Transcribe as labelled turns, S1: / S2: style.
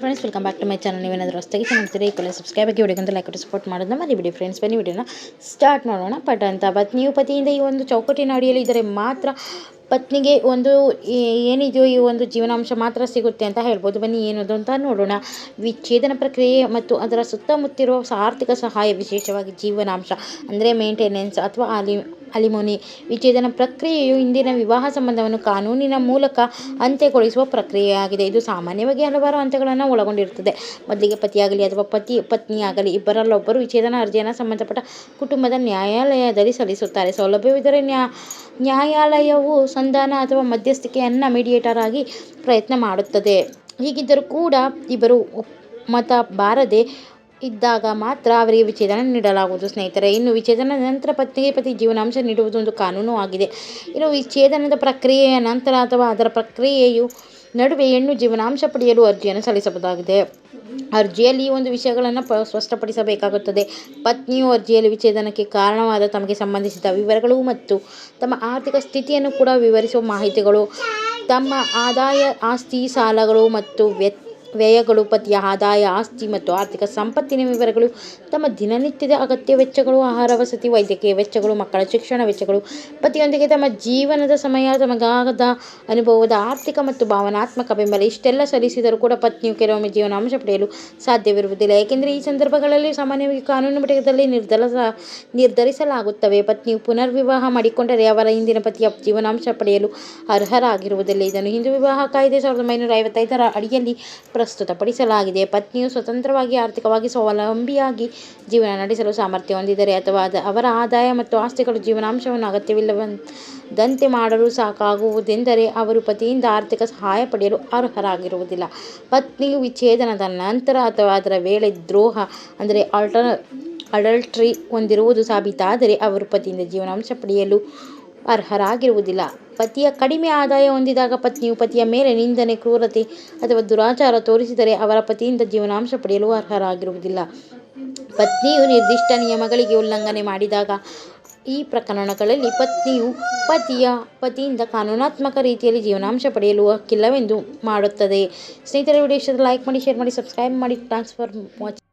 S1: Friends welcome back to my channel ನೀವೇನಾದರೂ ಹೊಸ್ತಾಗಿ ಚೆನ್ನಾಗ್ತೀರಿ ಈ ಕಡೆ ಸಬ್ಸ್ಕ್ರೈಬ್ ಆಗಿ ವಿಡಿಯೋಗಂತ ಲೈಕ್ ಸಪೋರ್ಟ್ ಮಾಡೋದನ್ನ ಮರಿಬಿಡಿ ಫ್ರೆಂಡ್ಸ್ ಬನ್ನಿ ವಿಡಿಯೋನ ಸ್ಟಾರ್ಟ್ ಮಾಡೋಣ. ಪಟ್ ಅಂತ ಪತ್ನಿಯು ಪತಿಯಿಂದ ಈ ಒಂದು ಚೌಕಟ್ಟಿನ ಅಡಿಯಲ್ಲಿ ಇದ್ದರೆ ಮಾತ್ರ ಪತ್ನಿಗೆ ಒಂದು ಏನಿದೆಯೋ ಈ ಒಂದು ಜೀವನಾಂಶ ಮಾತ್ರ ಸಿಗುತ್ತೆ ಅಂತ ಹೇಳ್ಬೋದು. ಬನ್ನಿ, ಏನದು ಅಂತ ನೋಡೋಣ. ವಿಚ್ಛೇದನ ಪ್ರಕ್ರಿಯೆ ಮತ್ತು ಅದರ ಸುತ್ತಮುತ್ತಿರುವ ಆರ್ಥಿಕ ಸಹಾಯ, ವಿಶೇಷವಾಗಿ ಜೀವನಾಂಶ, ಅಂದರೆ ಮೇಂಟೆನೆನ್ಸ್ ಅಥವಾ ಅಲಿ, ಅಲಿಮೋನಿ. ವಿಚ್ಛೇದನ ಪ್ರಕ್ರಿಯೆಯು ಇಂದಿನ ವಿವಾಹ ಸಂಬಂಧವನ್ನು ಕಾನೂನಿನ ಮೂಲಕ ಅಂತ್ಯಗೊಳಿಸುವ ಪ್ರಕ್ರಿಯೆಯಾಗಿದೆ. ಇದು ಸಾಮಾನ್ಯವಾಗಿ ಹಲವಾರು ಹಂತಗಳನ್ನು ಒಳಗೊಂಡಿರುತ್ತದೆ. ಮೊದಲಿಗೆ ಪತಿಯಾಗಲಿ ಅಥವಾ ಪತಿ, ಪತ್ನಿಯಾಗಲಿ ಇಬ್ಬರಲ್ಲೊಬ್ಬರು ವಿಚ್ಛೇದನ ಅರ್ಜಿಯನ್ನು ಸಂಬಂಧಪಟ್ಟ ಕುಟುಂಬದ ನ್ಯಾಯಾಲಯದಲ್ಲಿ ಸಲ್ಲಿಸುತ್ತಾರೆ. ಸೌಲಭ್ಯವಿದ್ದರೆ ನ್ಯಾ ನ್ಯಾಯಾಲಯವು ಸಂಧಾನ ಅಥವಾ ಮಧ್ಯಸ್ಥಿಕೆಯನ್ನು ಮೀಡಿಯೇಟರ್ ಆಗಿ ಪ್ರಯತ್ನ ಮಾಡುತ್ತದೆ. ಹೀಗಿದ್ದರೂ ಕೂಡ ಇಬ್ಬರು ಒಮ್ಮತ ಬಾರದೆ ಇದ್ದಾಗ ಮಾತ್ರ ಅವರಿಗೆ ವಿಚ್ಛೇದನ ನೀಡಲಾಗುವುದು. ಸ್ನೇಹಿತರೆ, ಇನ್ನು ವಿಚ್ಛೇದನದ ನಂತರ ಪತ್ನಿಗೆ ಪತಿ ಜೀವನಾಂಶ ನೀಡುವುದು ಒಂದು ಕಾನೂನು ಆಗಿದೆ. ಇನ್ನು ವಿಚ್ಛೇದನದ ಪ್ರಕ್ರಿಯೆಯ ನಂತರ ಅಥವಾ ಅದರ ಪ್ರಕ್ರಿಯೆಯು ನಡುವೆ ಹೆಣ್ಣು ಜೀವನಾಂಶ ಪಡೆಯಲು ಅರ್ಜಿಯನ್ನು ಸಲ್ಲಿಸಬಹುದಾಗಿದೆ. ಅರ್ಜಿಯಲ್ಲಿ ಈ ಒಂದು ವಿಷಯಗಳನ್ನು ಪ, ಸ್ಪಷ್ಟಪಡಿಸಬೇಕಾಗುತ್ತದೆ. ಪತ್ನಿಯು ಅರ್ಜಿಯಲ್ಲಿ ವಿಚ್ಛೇದನಕ್ಕೆ ಕಾರಣವಾದ ತಮಗೆ ಸಂಬಂಧಿಸಿದ ವಿವರಗಳು ಮತ್ತು ತಮ್ಮ ಆರ್ಥಿಕ ಸ್ಥಿತಿಯನ್ನು ಕೂಡ ವಿವರಿಸುವ ಮಾಹಿತಿಗಳು. ತಮ್ಮ ಆದಾಯ, ಆಸ್ತಿ, ಸಾಲಗಳು ಮತ್ತು ವ್ಯತ್ ವ್ಯಯಗಳು ಪತಿಯ ಆದಾಯ, ಆಸ್ತಿ ಮತ್ತು ಆರ್ಥಿಕ ಸಂಪತ್ತಿನ ವಿವರಗಳು, ತಮ್ಮ ದಿನನಿತ್ಯದ ಅಗತ್ಯ ವೆಚ್ಚಗಳು, ಆಹಾರ, ವಸತಿ, ವೈದ್ಯಕೀಯ ವೆಚ್ಚಗಳು, ಮಕ್ಕಳ ಶಿಕ್ಷಣ ವೆಚ್ಚಗಳು, ಪತಿಯೊಂದಿಗೆ ತಮ್ಮ ಜೀವನದ ಸಮಯ, ತಮಗಾಗದ ಅನುಭವದ ಆರ್ಥಿಕ ಮತ್ತು ಭಾವನಾತ್ಮಕ ಬೆಂಬಲ ಇಷ್ಟೆಲ್ಲ ಸಲ್ಲಿಸಿದರೂ ಕೂಡ ಪತ್ನಿಯು ಕೆಲವೊಮ್ಮೆ ಜೀವನಾಂಶ ಪಡೆಯಲು ಸಾಧ್ಯವಿರುವುದಿಲ್ಲ. ಏಕೆಂದರೆ ಈ ಸಂದರ್ಭಗಳಲ್ಲಿ ಸಾಮಾನ್ಯವಾಗಿ ಕಾನೂನು ಮಟ್ಟದಲ್ಲಿ ನಿರ್ಧರಿಸ ನಿರ್ಧರಿಸಲಾಗುತ್ತವೆ. ಪತ್ನಿಯು ಪುನರ್ವಿವಾಹ ಮಾಡಿಕೊಂಡರೆ ಅವರ ಹಿಂದಿನ ಪತಿಯ ಜೀವನಾಂಶ ಪಡೆಯಲು ಅರ್ಹರಾಗಿರುವುದಿಲ್ಲ. ಇದನ್ನು ಹಿಂದೂ ವಿವಾಹ ಕಾಯ್ದೆ ಸಾವಿರದ ಒಂಬೈನೂರ ಐವತ್ತೈದರ ಅಡಿಯಲ್ಲಿ ಪ್ರಸ್ತುತಪಡಿಸಲಾಗಿದೆ ಪತ್ನಿಯು ಸ್ವತಂತ್ರವಾಗಿ, ಆರ್ಥಿಕವಾಗಿ ಸ್ವಾವಲಂಬಿಯಾಗಿ ಜೀವನ ನಡೆಸಲು ಸಾಮರ್ಥ್ಯ ಹೊಂದಿದರೆ ಅಥವಾ ಅವರ ಆದಾಯ ಮತ್ತು ಆಸ್ತಿಗಳು ಜೀವನಾಂಶವನ್ನು ಅಗತ್ಯವಿಲ್ಲದಂತೆ ಮಾಡಲು ಸಾಕಾಗುವುದೆಂದರೆ ಅವರು ಪತಿಯಿಂದ ಆರ್ಥಿಕ ಸಹಾಯ ಪಡೆಯಲು ಅರ್ಹರಾಗಿರುವುದಿಲ್ಲ. ಪತ್ನಿಯು ವಿಚ್ಛೇದನದ ನಂತರ ಅಥವಾ ಅದರ ವೇಳೆ ದ್ರೋಹ, ಅಂದರೆ ಅಡಲ್ಟ್ರಿ ಹೊಂದಿರುವುದು ಸಾಬೀತಾದರೆ ಅವರು ಪತಿಯಿಂದ ಜೀವನಾಂಶ ಪಡೆಯಲು ಅರ್ಹರಾಗಿರುವುದಿಲ್ಲ. ಪತಿಯ ಕಡಿಮೆ ಆದಾಯ ಹೊಂದಿದಾಗ ಪತ್ನಿಯು ಪತಿಯ ಮೇಲೆ ನಿಂದನೆ, ಕ್ರೂರತೆ ಅಥವಾ ದುರಾಚಾರ ತೋರಿಸಿದರೆ ಅವರ ಪತಿಯಿಂದ ಜೀವನಾಂಶ ಪಡೆಯಲು ಅರ್ಹರಾಗಿರುವುದಿಲ್ಲ. ಪತ್ನಿಯು ನಿರ್ದಿಷ್ಟ ನಿಯಮಗಳಿಗೆ ಉಲ್ಲಂಘನೆ ಮಾಡಿದಾಗ ಈ ಪ್ರಕರಣಗಳಲ್ಲಿ ಪತ್ನಿಯು ಪತಿಯ ಪತಿಯಿಂದ ಕಾನೂನಾತ್ಮಕ ರೀತಿಯಲ್ಲಿ ಜೀವನಾಂಶ ಪಡೆಯಲು ಹಕ್ಕಿಲ್ಲವೆಂದು ಮಾಡುತ್ತದೆ. ಸ್ನೇಹಿತರೆ ವಿಡಿಯೋ ಲೈಕ್ ಮಾಡಿ ಶೇರ್ ಮಾಡಿ ಸಬ್ಸ್ಕ್ರೈಬ್ ಮಾಡಿ. Transfer watch